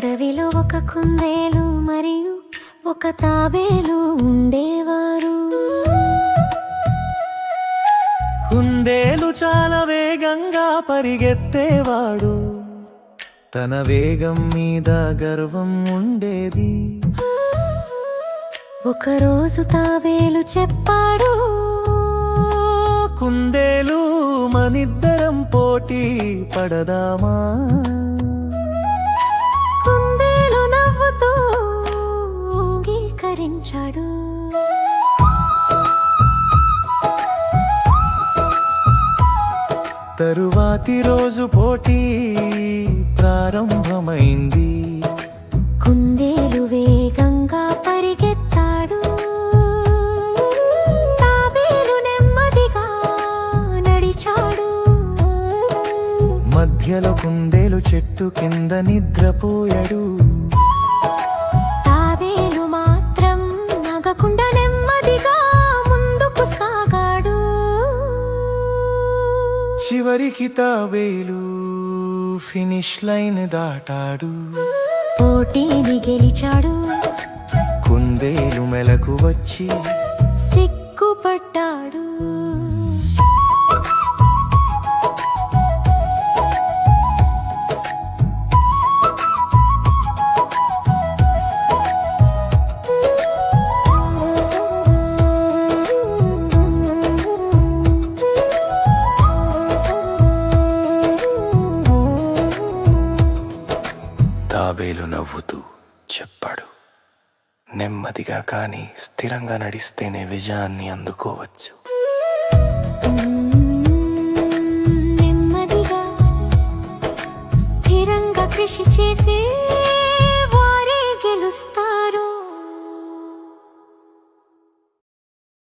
కుందేలు మరియు ఒక తాబేలు ఉండేవారు. కుందేలు చాలా వేగంగా పరిగెత్తేవాడు. తన వేగం మీద గర్వం ఉండేది. ఒకరోజు తాబేలు చెప్పాడు కుందేలు మనిద్దరం పోటీ పడదామా? అంగీకరించాడు తరువాతి రోజు పోటీ ప్రారంభమైంది. కుందేలు వేగంగా పరిగెత్తాడు. తాబేలు నెమ్మదిగా నడిచాడు. మధ్యలో కుందేలు చెట్టు కింద నిద్రపోయాడు. చివరికి తాబేలు ఫినిష్ లైన్ దాటాడు. పోటీని గెలిచాడు. కుందేలు మెలకు వచ్చి సిగ్గుపడ్డాడు. తాబేలు నవ్వుతూ చెప్పాడు. నెమ్మదిగా కానీ స్థిరంగా నడిస్తేనే విజయాన్ని అందుకోవచ్చు. నెమ్మదిగా స్థిరంగా కృషి చేసే